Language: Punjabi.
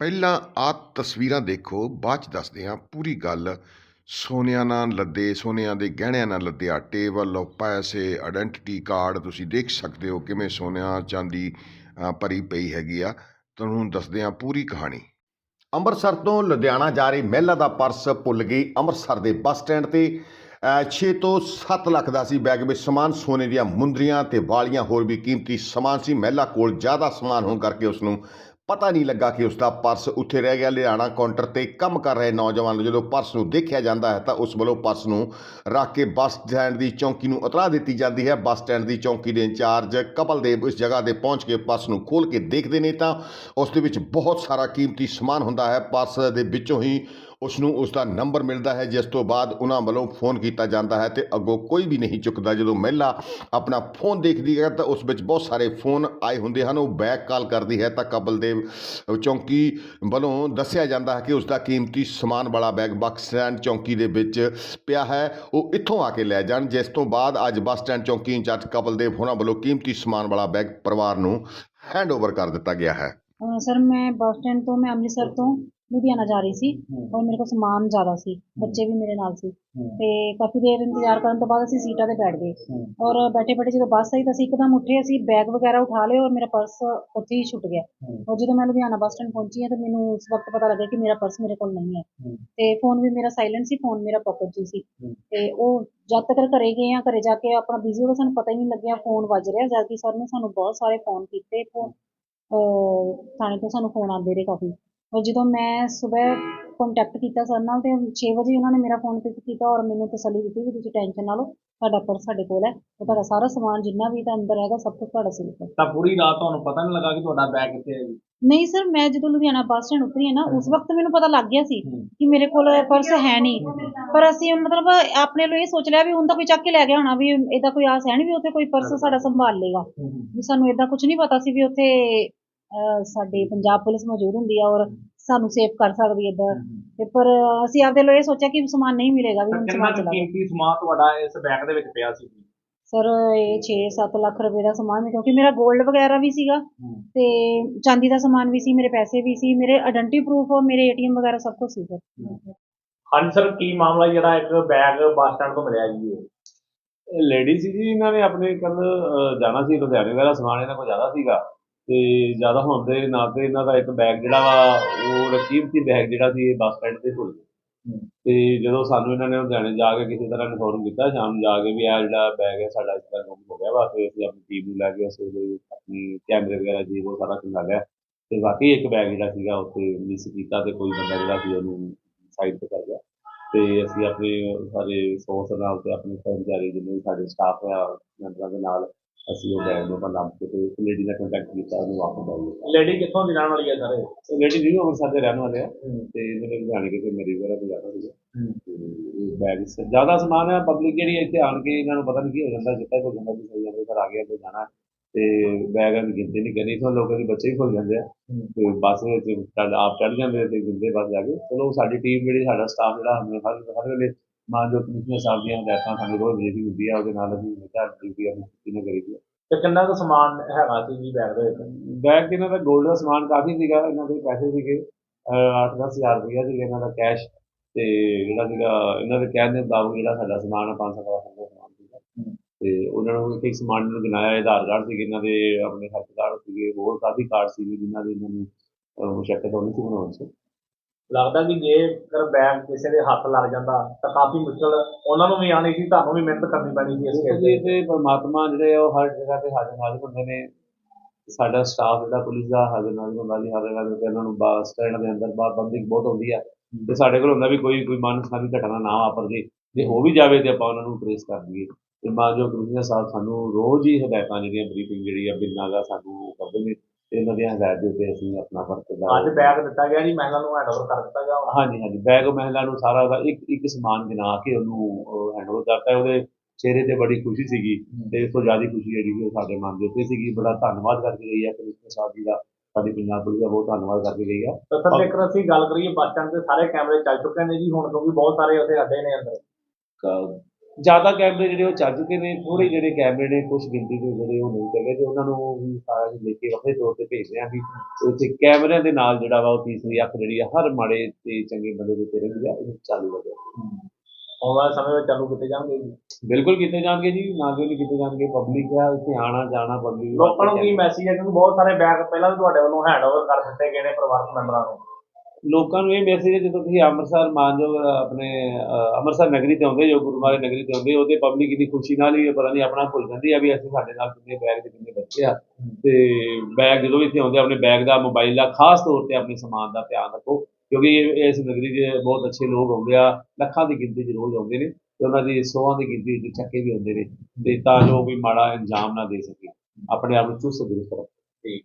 ਪਹਿਲਾਂ ਆਹ ਤਸਵੀਰਾਂ ਦੇਖੋ, ਬਾਅਦ ਚ ਦੱਸਦੇ ਹਾਂ ਪੂਰੀ ਗੱਲ। ਸੋਨਿਆਂ ਨਾਲ ਲੱਦੇ ਸੋਨਿਆਂ ਦੇ ਗਹਿਣਿਆਂ ਨਾਲ ਲੱਦਿਆ ਟੇਬਲ ਪੈਸੇ ਆਇਡੈਂਟੀਟੀ ਕਾਰਡ ਤੁਸੀਂ ਦੇਖ ਸਕਦੇ ਹੋ ਕਿਵੇਂ ਸੋਨਿਆਂ ਚਾਂਦੀ ਭਰੀ ਪਈ ਹੈਗੀ ਆ। ਤੁਹਾਨੂੰ ਦੱਸਦੇ ਹਾਂ ਪੂਰੀ ਕਹਾਣੀ। ਅੰਮ੍ਰਿਤਸਰ ਤੋਂ ਲੁਧਿਆਣਾ ਜਾ ਰਹੀ ਮਹਿਲਾ ਦਾ ਪਰਸ ਭੁੱਲ ਗਈ। ਅੰਮ੍ਰਿਤਸਰ ਦੇ ਬੱਸ ਸਟੈਂਡ ਤੇ 6 ਤੋਂ 7 ਲੱਖ ਦਾ ਸੀ ਬੈਗ ਵਿੱਚ ਸਮਾਨ, ਸੋਨੇ ਦੀਆਂ ਮੁੰਦਰੀਆਂ ਤੇ ਵਾਲੀਆਂ ਹੋਰ ਵੀ ਕੀਮਤੀ ਸਮਾਨ ਸੀ। ਮਹਿਲਾ ਕੋਲ ਜ਼ਿਆਦਾ ਸਮਾਨ ਹੋਣ ਕਰਕੇ ਉਸ ਨੂੰ ਪਤਾ ਨਹੀਂ ਲੱਗਾ ਕਿ ਉਸ ਦਾ ਪਰਸ ਉੱਥੇ ਰਹਿ ਗਿਆ। ਲਿਆਣਾ ਕਾਊਂਟਰ ਤੇ ਕੰਮ ਕਰ ਰਹੇ ਨੌਜਵਾਨ ਨੂੰ ਜਦੋਂ ਪਰਸ ਨੂੰ ਦੇਖਿਆ ਜਾਂਦਾ ਹੈ ਤਾਂ ਉਸ ਵੱਲੋਂ ਪਰਸ ਨੂੰ ਰੱਖ ਕੇ ਬੱਸ ਸਟੈਂਡ ਦੀ ਚੌਂਕੀ ਨੂੰ ਉਤਰਾ ਦਿੱਤੀ ਜਾਂਦੀ ਹੈ। ਬੱਸ ਸਟੈਂਡ ਦੀ ਚੌਂਕੀ ਦੇ ਇੰਚਾਰਜ ਕਪਲ ਦੇਵ ਇਸ ਜਗ੍ਹਾ ਤੇ ਪਹੁੰਚ ਕੇ ਪਰਸ ਨੂੰ ਖੋਲ ਕੇ ਦੇਖਦੇ ਨੇ ਤਾਂ ਉਸ ਦੇ ਵਿੱਚ ਬਹੁਤ ਸਾਰਾ ਕੀਮਤੀ ਸਮਾਨ ਹੁੰਦਾ ਹੈ। ਪਰਸ ਦੇ ਵਿੱਚੋਂ ਹੀ ਉਸ ਨੂੰ ਉਸ ਦਾ ਨੰਬਰ ਮਿਲਦਾ ਹੈ, ਜਿਸ ਤੋਂ ਬਾਅਦ ਉਹਨਾਂ ਵੱਲੋਂ ਫੋਨ ਕੀਤਾ ਜਾਂਦਾ ਹੈ ਤੇ ਅੱਗੋਂ ਕੋਈ ਵੀ ਨਹੀਂ ਚੁੱਕਦਾ। ਜਦੋਂ ਮਹਿਲਾ ਆਪਣਾ ਫੋਨ ਦੇਖਦੀ ਹੈ ਤਾਂ ਉਸ ਵਿੱਚ ਬਹੁਤ ਸਾਰੇ ਫੋਨ ਆਏ ਹੁੰਦੇ ਹਨ। ਉਹ ਬੈਕ ਕਾਲ ਕਰਦੀ ਹੈ ਤਾਂ ਕਪਲ ਦੇਵ ਚੌਂਕੀ ਵੱਲੋਂ ਦੱਸਿਆ ਜਾਂਦਾ ਹੈ ਕਿ ਉਸ ਦਾ ਕੀਮਤੀ ਸਮਾਨ ਵਾਲਾ ਬੈਗ ਬੱਸ ਸਟੈਂਡ ਚੌਂਕੀ ਦੇ ਵਿੱਚ ਪਿਆ ਹੈ। ਉਹ ਇੱਥੋਂ ਆ ਕੇ ਲੈ ਜਾਣ, ਜਿਸ ਤੋਂ ਬਾਅਦ ਅੱਜ ਬੱਸ ਸਟੈਂਡ ਚੌਂਕੀ ਇੰਚਾਰਜ ਕਪਲਦੇਵ ਹੋਰਾਂ ਵੱਲੋਂ ਕੀਮਤੀ ਸਮਾਨ ਵਾਲਾ ਬੈਗ ਪਰਿਵਾਰ ਨੂੰ ਹੈਂਡਓਵਰ ਕਰ ਦਿੱਤਾ ਗਿਆ ਹੈ। ਸਰ, ਮੈਂ ਬੱਸ ਸਟੈਂਡ ਤੋਂ, ਮੈਂ ਅੰਮ੍ਰਿਤਸਰ ਤੋਂ ਲੁਧਿਆਣਾ ਜਾ ਰਹੀ ਸੀ ਔਰ ਮੇਰੇ ਕੋਲ ਸਮਾਨ ਜ਼ਿਆਦਾ ਸੀ ਬੱਚੇ ਵੀ ਮੇਰੇ ਨਾਲ ਸੀ। ਤੇ ਕਾਫੀ ਦੇਰ ਇੰਤਜ਼ਾਰ ਕਰਨ ਤੋਂ ਬਾਅਦ ਅਸੀਂ ਸੀਟਾਂ ਤੇ ਬੈਠ ਗਏ। ਔਰ ਬੈਠੇ ਬੈਠੇ ਜਦੋਂ ਬੱਸ ਆਈ ਤਾਂ ਅਸੀਂ ਇੱਕਦਮ ਉੱਠੇ ਅਸੀਂ ਬੈਗ ਵਗੈਰਾ ਉਠਾ ਲਏ ਔਰ ਮੇਰਾ ਪਰਸ ਉੱਥੇ ਹੀ ਛੁੱਟ ਗਿਆ। ਔਰ ਜਦੋਂ ਮੈਂ ਲੁਧਿਆਣਾ ਬੱਸ ਸਟੈਂਡ ਪਹੁੰਚੀ ਹਾਂ ਤਾਂ ਮੈਨੂੰ ਉਸ ਵਕਤ ਪਤਾ ਲੱਗਾ ਕਿ ਮੇਰਾ ਪਰਸ ਮੇਰੇ ਕੋਲ ਨਹੀਂ ਹੈ। ਤੇ ਫੋਨ ਵੀ ਮੇਰਾ ਸਾਇਲੈਂਟ ਸੀ ਫੋਨ ਮੇਰਾ ਪਾਕਟ 'ਚ ਸੀ। ਤੇ ਉਹ ਜਦ ਤੱਕ ਘਰੇ ਗਏ ਆ ਘਰੇ ਜਾ ਕੇ ਆਪਣਾ ਬਿਜ਼ੀ ਹੋ ਗਏ ਸਾਨੂੰ ਪਤਾ ਹੀ ਨਹੀਂ ਲੱਗਿਆ ਫੋਨ ਵੱਜ ਰਿਹਾ। ਜਦ ਕਿ ਸਰ ਨੇ ਸਾਨੂੰ ਬਹੁਤ ਸਾਰੇ ਫੋਨ ਕੀਤੇ। ਥਾਣੇ ਤੋਂ ਸਾਨੂੰ ਫੋਨ ਆਉਂਦੇ ਰਹੇ ਕਾਫੀ। ਔਰ ਜਦੋਂ ਮੈਂ ਸਵੇਰ ਕੰਟੈਕਟ ਕੀਤਾ ਸਰ ਨਾਲ ਤੇ 6 ਵਜੇ ਉਹਨਾਂ ਨੇ ਮੇਰਾ ਫੋਨ ਪਿਕ ਕੀਤਾ ਔਰ ਮੈਨੂੰ ਤਸੱਲੀ ਦਿੱਤੀ ਕਿ ਤੁਸੀਂ ਟੈਨਸ਼ਨ ਨਾ ਲਓ ਤੁਹਾਡਾ ਪਰਸ ਸਾਡੇ ਕੋਲ ਹੈ ਤੇ ਤੁਹਾਡਾ ਸਾਰਾ ਸਮਾਨ ਜਿੰਨਾ ਵੀ ਤਾਂ ਅੰਦਰ ਹੈਗਾ ਸਭ ਕੁਝ ਤੁਹਾਡਾ ਹੈ ਤਾਂ ਪੂਰੀ ਰਾਤ ਤੁਹਾਨੂੰ ਪਤਾ ਨਹੀਂ ਲੱਗਾ ਕਿ ਤੁਹਾਡਾ ਬੈਗ ਕਿੱਥੇ ਹੈ ਜੀ? ਨਹੀਂ ਸਰ ਮੈਂ ਜਦੋਂ ਲੁਧਿਆਣਾ ਬੱਸ ਸਟੈਂਡ ਉਤਰੀ ਹੈ ਨਾ ਉਸ ਵਕਤ ਮੈਨੂੰ ਪਤਾ ਲੱਗ ਗਿਆ ਸੀ ਕਿ ਮੇਰੇ ਕੋਲ ਪਰਸ ਹੈ ਨਹੀਂ ਪਰ ਅਸੀਂ ਮਤਲਬ ਆਪਣੇ ਲਈ ਇਹ ਸੋਚ ਲਿਆ ਵੀ ਹੁਣ ਤਾਂ ਕੋਈ ਚੱਕ ਕੇ ਲੈ ਗਿਆ ਹੋਣਾ ਵੀ ਇਹਦਾ ਕੋਈ ਆਸ ਹੈ ਨਹੀਂ ਵੀ ਉੱਥੇ ਕੋਈ ਪਰਸ ਸਾਡਾ ਸੰਭਾਲ ਲੇਗਾ। ਵੀ ਸਾਨੂੰ ਇਦਾਂ ਕੁਝ ਨਹੀਂ ਪਤਾ ਸੀ ਵੀ ਉੱਥੇ ਸਾਡੇ ਪੰਜਾਬ ਪੁਲਿਸ ਮੌਜੂਦ ਹੁੰਦੀ ਆ ਔਰ ਸਾਨੂੰ ਸੇਫ ਕਰ ਸਕਦੀ ਹੈ ਤੇ ਪਰ ਅਸੀਂ ਆਪਦੇ ਲਈ ਇਹ ਸੋਚਿਆ ਕਿ ਸਮਾਨ ਨਹੀਂ ਮਿਲੇਗਾ ਵੀ ਹੁਣ ਸਮਾਨ ਕੁ ਚਲਾ ਕੀਮਤੀ ਸਮਾਨ ਤੁਹਾਡਾ ਇਸ ਬੈਗ ਦੇ ਵਿੱਚ ਪਿਆ ਸੀ? ਸਰ ਇਹ 6-7 ਲੱਖ ਰੁਪਏ ਦਾ ਸਮਾਨ ਵੀ ਕਿਉਂਕਿ ਮੇਰਾ 골ਡ ਵਗੈਰਾ ਵੀ ਸੀਗਾ ਤੇ ਚਾਂਦੀ ਦਾ ਸਮਾਨ ਵੀ ਸੀ ਮੇਰੇ ਪੈਸੇ ਵੀ ਸੀ ਮੇਰੇ ਆਇਡੈਂਟੀ ਪ੍ਰੂਫ ਔਰ ਮੇਰੇ ਏਟੀਐਮ ਵਗੈਰਾ ਸਭ ਕੁਝ ਸੀ ਸਰ। ਹਾਂਜੀ ਸਰ ਕੀ ਮਾਮਲਾ ਜਿਹੜਾ ਇੱਕ ਬੈਗ ਬੱਸ ਸਟੈਂਡ ਤੋਂ ਮਿਲਿਆ ਜੀ ਇਹ? ਲੇਡੀ ਸੀ ਜੀ ਇਹਨਾਂ ਨੇ ਆਪਣੇ ਕੱਲ ਜਾਣਾ ਸੀ ਲੁਧਿਆਣੇ ਵਾਲਾ ਸਮਾਨ ਇਹਨਾਂ ਕੋਲ ਜ਼ਿਆਦਾ ਸੀਗਾ। ਤੇ ਜ਼ਿਆਦਾ ਹੋਣ ਦੇ ਨਾਤੇ ਇਹਨਾਂ ਦਾ ਇੱਕ ਬੈਗ ਜਿਹੜਾ ਵਾ ਉਹ ਰਕੀਬਤੀ ਬੈਗ ਜਿਹੜਾ ਸੀ ਇਹ ਬੱਸ ਸਟੈਂਡ ਤੇ ਭੁੱਲ ਗਏ ਤੇ ਜਦੋਂ ਸਾਨੂੰ ਇਹਨਾਂ ਨੇ ਲੁਧਿਆਣੇ ਜਾ ਕੇ ਕਿਸੇ ਤਰ੍ਹਾਂ ਇਨਫੋਰਮ ਕੀਤਾ ਸ਼ਾਮ ਨੂੰ ਜਾ ਕੇ ਵੀ ਇਹ ਜਿਹੜਾ ਬੈਗ ਹੈ ਸਾਡਾ ਇਸ ਤਰ੍ਹਾਂ ਗੁੰਮ ਹੋ ਗਿਆ ਵਾ ਤੇ ਅਸੀਂ ਆਪਣੀ ਟੀਮ ਨੂੰ ਲੈ ਕੇ ਅਸੀਂ ਉਹਦੇ ਆਪਣੀ ਕੈਮਰੇ ਵਗੈਰਾ ਜੀ ਉਹ ਸਾਰਾ ਖੰਗਾ ਲਿਆ। ਤੇ ਬਾਕੀ ਇੱਕ ਬੈਗ ਜਿਹੜਾ ਸੀਗਾ ਉੱਥੇ ਮਿਸ ਕੀਤਾ ਤੇ ਕੋਈ ਬੰਦਾ ਜਿਹੜਾ ਸੀ ਉਹਨੂੰ ਸਾਈਡ ਤੇ ਕਰ ਗਿਆ। ਤੇ ਅਸੀਂ ਆਪਣੇ ਸਾਰੇ ਸੋਰਸ ਨਾਲ ਤੇ ਆਪਣੇ ਕਰਮਚਾਰੀ ਜਿੰਨੇ ਸਾਡੇ ਸਟਾਫ ਆ ਮੈਂਬਰਾਂ ਦੇ ਨਾਲ ਅਸੀਂ ਉਹ ਬੈਗ ਨੂੰ ਲੱਭ ਕੇ ਤੇ ਲੇਡੀ ਨਾਲ ਕੰਟੈਕਟ ਕੀਤਾ ਉਹਨੂੰ ਵਾਪਸ ਆ ਗਿਆ ਲੇਡੀ ਕਿੱਥੋਂ ਦੀ ਰਹਿਣ ਵਾਲੀ ਹੈ ਸਰ? ਇਹ? ਲੇਡੀ ਜੀ ਅੰਮ੍ਰਿਤਸਰ ਦੇ ਰਹਿਣ ਵਾਲੇ ਆ। ਤੇ ਇਹਨਾਂ ਨੇ ਜਾਣ ਕੇ ਤੇ ਮੇਰੀ ਵਗੈਰਾ ਤੇ ਜਾਣਾ ਸੀਗਾ। ਤੇ ਬੈਗ ਜ਼ਿਆਦਾ ਸਮਾਨ ਹੈ ਪਬਲਿਕ ਜਿਹੜੀ ਇੱਥੇ ਆਣ ਕੇ ਇਹਨਾਂ ਨੂੰ ਪਤਾ ਨਹੀਂ ਕੀ ਹੋ ਜਾਂਦਾ ਜਿੱਦਾਂ ਕੋਈ ਜਾਂਦਾ ਵੀ ਸਹੀ ਜਾਂਦੇ ਘਰ ਆ ਗਿਆ ਤੇ ਜਾਣਾ ਤੇ ਬੈਗਾਂ ਦੀ ਗਿਣਤੀ ਨਹੀਂ ਕਰਨੀ ਤੋਂ ਲੋਕਾਂ ਦੇ ਬੱਚੇ ਵੀ ਖੁੱਲ ਜਾਂਦੇ ਆ। ਤੇ ਬੱਸ ਵਿੱਚ ਆਪ ਚੜ ਜਾਂਦੇ ਤੇ ਗਿਣਦੇ ਬੱਸ ਜਾ ਕੇ। ਚਲੋ ਸਾਡੀ ਟੀਮ ਜਿਹੜੀ ਸਾਡਾ ਸਟਾਫ ਜਿਹੜਾ ਹਰ ਹਰ ਵੇਲੇ ਮਾਂ ਜੋ ਕਮਿਸ਼ਨਰ ਸਾਹਿਬ ਦੀਆਂ ਹਦਾਇਤਾਂ ਸਾਨੂੰ ਰੋਜ਼ ਜਿਹੜੀ ਹੁੰਦੀ ਆ ਉਹਦੇ ਨਾਲ ਅਸੀਂ ਹਮੇਸ਼ਾ ਡਿਊਟੀ ਆਪਣੀ ਛੁੱਟੀ ਨਾ ਕਰੀਦੀ ਆ। ਤੇ ਕਿੰਨਾ ਕੁ ਸਮਾਨ ਹੈਗਾ ਸੀ ਜੀ ਬੈਗ ਦੇ ਵਿੱਚ? ਬੈਗ ਇਹਨਾਂ ਦਾ 골ਡ ਦਾ ਸਮਾਨ ਕਾਫੀ ਸੀਗਾ ਇਹਨਾਂ ਦੇ ਪੈਸੇ ਸੀਗੇ 8-10 ਹਜ਼ਾਰ ਰੁਪਇਆ ਸੀ ਇਹਨਾਂ ਦਾ ਕੈਸ਼ ਤੇ ਜਿਹੜਾ ਸੀਗਾ ਇਹਨਾਂ ਦੇ ਕਹਿਣ ਦੇ ਮੁਤਾਬਕ ਜਿਹੜਾ ਸਾਡਾ ਸਮਾਨ ਆ 500 ਦਾ ਸਮਾਨ ਸੀਗਾ। ਤੇ ਉਹਨਾਂ ਨੂੰ ਇੱਕ ਇੱਕ ਸਮਾਨ ਨੂੰ ਗਿਣਾਇਆ ਆਧਾਰ ਕਾਰਡ ਸੀਗੇ ਇਹਨਾਂ ਦੇ ਆਪਣੇ ਖਰਚ ਕਾਰਡ ਸੀਗੇ ਹੋਰ ਕਾਫੀ ਕਾਰਡ ਸੀਗੇ ਜਿਨ੍ਹਾਂ ਦੇ ਇਹਨਾਂ ਨੂੰ ਅਹ, ਮੁਸ਼ੱਕਤ ਹੋਣੀ ਸੀ ਬਣਾਉਣ 'ਚ ਲੱਗਦਾ ਕਿ ਜੇਕਰ ਬੈਗ ਕਿਸੇ ਦੇ ਹੱਥ ਲੱਗ ਜਾਂਦਾ ਤਾਂ ਕਾਫੀ ਮੁਸ਼ਕਲ ਉਹਨਾਂ ਨੂੰ ਵੀ ਆਣੀ ਸੀ ਤੁਹਾਨੂੰ ਵੀ ਮਿਹਨਤ ਕਰਨੀ ਪੈਣੀ ਸੀ ਇਸ ਜੀ ਤੇ। ਪਰਮਾਤਮਾ ਜਿਹੜੇ ਆ ਉਹ ਹਰ ਜਗ੍ਹਾ ਤੇ ਹਾਜ਼ਰ ਨਾਜ਼ਰ ਹੁੰਦੇ ਨੇ। ਸਾਡਾ ਸਟਾਫ ਜਿਹੜਾ ਪੁਲਿਸ ਦਾ ਹਾਜ਼ਰ ਨਾਜ਼ਰ ਹੁੰਦਾ ਜੀ ਹਰ ਜਗ੍ਹਾ ਤੇ ਉਹਨਾਂ ਨੂੰ ਬੱਸ ਸਟੈਂਡ ਦੇ ਅੰਦਰ ਬਾਹਰ ਪਬਲਿਕ ਬਹੁਤ ਹੁੰਦੀ ਆ। ਤੇ ਸਾਡੇ ਕੋਲ ਹੁੰਦਾ ਵੀ ਕੋਈ ਕੋਈ ਮਨਸਾਨੀ ਘਟਨਾ ਨਾ ਵਾਪਰ ਜੇ ਜੇ ਹੋ ਵੀ ਜਾਵੇ ਤੇ ਆਪਾਂ ਉਹਨਾਂ ਨੂੰ ਟ੍ਰੇਸ ਕਰ ਦਈਏ। ਤੇ ਮਾਨਯੋਗ ਕਮਿਸ਼ਨਰ ਸਾਹਿਬ ਸਾਨੂੰ ਰੋਜ਼ ਹੀ ਹਦਾਇਤਾਂ ਜਿਹੜੀਆਂ ਬਰੀਫਿੰਗ ਜਿਹੜੀ ਆ ਬਿਨਾਂ ਦਾ ਸਾਨੂੰ ਕਰਦੇ ਨੇ। ਤੇ ਦੀਆਂ ਹਦਾਇਤ ਦੇ ਉੱਤੇ ਅਸੀਂ ਆਪਣਾ ਅਦਾ ਅੱਜ ਬੈਗ ਦਿੱਤਾ ਗਿਆ ਜੀ ਮਹਿਲਾ ਨੂੰ ਹੈਂਡਓਵਰ ਕਰ ਦਿੱਤਾ ਗਿਆ। ਹਾਂਜੀ ਹਾਂਜੀ ਬੈਗ ਮਹਿਲਾ ਨੂੰ ਸਾਰਾ ਉਹਦਾ ਇੱਕ ਇੱਕ ਸਮਾਨ ਗਿਣਾ ਕੇ ਉਹਨੂੰ ਹੈਂਡਓਵਰ ਕਰਤਾ। ਉਹਦੇ ਚਿਹਰੇ ਤੇ ਬੜੀ ਖੁਸ਼ੀ ਸੀਗੀ ਤੇ ਇਸ ਤੋਂ ਜ਼ਿਆਦਾ ਖੁਸ਼ੀ ਜਿਹੜੀ ਉਹ ਸਾਡੇ ਮਨ ਦੇ ਉੱਤੇ ਸੀਗੀ। ਬੜਾ ਧੰਨਵਾਦ ਕਰਕੇ ਗਈ ਹੈ ਕਮਿਸ਼ਨਰ ਸਾਹਿਬ ਜੀ ਦਾ ਸਾਡੀ ਪੰਜਾਬ ਪੁਲਿਸ ਦਾ ਬਹੁਤ ਧੰਨਵਾਦ ਕਰਕੇ ਗਈ ਹੈ ਤਾਂ ਸਰ ਜੇਕਰ ਅਸੀਂ ਗੱਲ ਕਰੀਏ ਬੱਸ ਸਟੈਂਡ ਤੇ ਸਾਰੇ ਕੈਮਰੇ ਚੱਲ ਚੁੱਕੇ ਨੇ ਜੀ ਹੁਣ ਕਿਉਂਕਿ ਬਹੁਤ ਸਾਰੇ ਉੱਥੇ ਅੱਡੇ ਨੇ ਅੰਦਰ। ਜ਼ਿਆਦਾ ਕੈਮਰੇ ਜਿਹੜੇ ਉਹ ਚੱਲ ਚੁੱਕੇ ਨੇ ਥੋੜੇ ਜਿਹੜੇ ਕੈਮਰੇ ਨੇ ਕੁਝ ਗਿਣਤੀ ਦੇ ਜਿਹੜੇ ਉਹ ਨਹੀਂ ਚੱਲੇ ਤੇ ਉਹਨਾਂ ਨੂੰ ਵੀ ਸਾਰਾ ਲੈ ਕੇ ਵੱਖਰੇ ਤੌਰ ਤੇ ਭੇਜ ਰਹੇ ਆ ਵੀ ਇੱਥੇ ਕੈਮਰਿਆਂ ਦੇ ਨਾਲ ਜਿਹੜਾ ਵਾ ਉਹ ਤੀਸਰੀ ਅੱਖ ਜਿਹੜੀ ਆ ਹਰ ਮਾੜੇ ਤੇ ਚੰਗੇ ਬੰਦੇ ਦੇ ਉੱਤੇ ਰਹਿੰਦੀ ਆ ਇਹ ਚਾਲੂ ਰਹੇ ਆਉਣ ਵਾਲੇ ਸਮੇਂ ਵਿੱਚ ਚਾਲੂ ਕੀਤੇ ਜਾਣਗੇ ਜੀ। ਬਿਲਕੁਲ ਕੀਤੇ ਜਾਣਗੇ ਜੀ ਨਾ ਕਿਉਂ ਨਹੀਂ ਕੀਤੇ ਜਾਣਗੇ ਪਬਲਿਕ ਆ ਇੱਥੇ ਆਣਾ ਜਾਣਾ ਪਬਲਿਕ ਲੋਕਾਂ ਨੂੰ ਕੀ ਮੈਸੇਜ ਹੈ ਕਿਉਂਕਿ ਬਹੁਤ ਸਾਰੇ ਬੈਗ ਪਹਿਲਾਂ ਵੀ ਤੁਹਾਡੇ ਵੱਲੋਂ ਹੈਂਡਓਵਰ ਕਰ ਦਿੱਤੇ ਗਏ ਨੇ ਪਰਿਵਾਰਕ ਮੈਂਬਰਾਂ ਨੂੰ। ਲੋਕਾਂ ਨੂੰ ਇਹ ਮੈਸੇਜ ਹੈ ਜਦੋਂ ਤੁਸੀਂ ਅੰਮ੍ਰਿਤਸਰ ਮਾਨਯੋਗ ਆਪਣੇ ਅੰਮ੍ਰਿਤਸਰ ਨਗਰੀ ਤੇ ਆਉਂਦੇ ਜੋ ਗੁਰੂ ਮਹਾਰਾਜ ਨਗਰੀ ਤੇ ਆਉਂਦੇ ਉਹਦੇ ਪਬਲਿਕ ਇੰਨੀ ਖੁਸ਼ੀ ਨਾਲ ਹੀ ਪਤਾ ਨਹੀਂ ਆਪਣਾ ਭੁੱਲ ਜਾਂਦੀ ਆ ਵੀ ਅਸੀਂ ਸਾਡੇ ਨਾਲ ਕਿੰਨੇ ਬੈਗ ਤੇ ਕਿੰਨੇ ਬੱਚੇ ਆ। ਤੇ ਬੈਗ ਜਦੋਂ ਵੀ ਇੱਥੇ ਆਉਂਦੇ ਆਪਣੇ ਬੈਗ ਦਾ ਮੋਬਾਈਲ ਦਾ ਖਾਸ ਤੌਰ ਤੇ ਆਪਣੇ ਸਮਾਨ ਦਾ ਧਿਆਨ ਰੱਖੋ ਕਿਉਂਕਿ ਇਸ ਨਗਰੀ 'ਚ ਬਹੁਤ ਅੱਛੇ ਲੋਕ ਆਉਂਦੇ ਆ ਲੱਖਾਂ ਦੀ ਗਿਣਤੀ 'ਚ ਰੋਜ਼ ਆਉਂਦੇ ਨੇ ਤੇ ਉਹਨਾਂ ਦੀ ਸੌਆਂ ਦੀ ਗਿਣਤੀ 'ਚ ਚੱਕੇ ਵੀ ਆਉਂਦੇ ਨੇ। ਤੇ ਤਾਂ ਜੋ ਕੋਈ ਮਾੜਾ ਇੰਜਾਮ ਨਾ ਦੇ ਸਕੇ ਆਪਣੇ ਆਪ ਨੂੰ ਚੁਸਤ ਦਰੁਸਤ ਰੱਖੋ ਠੀਕ।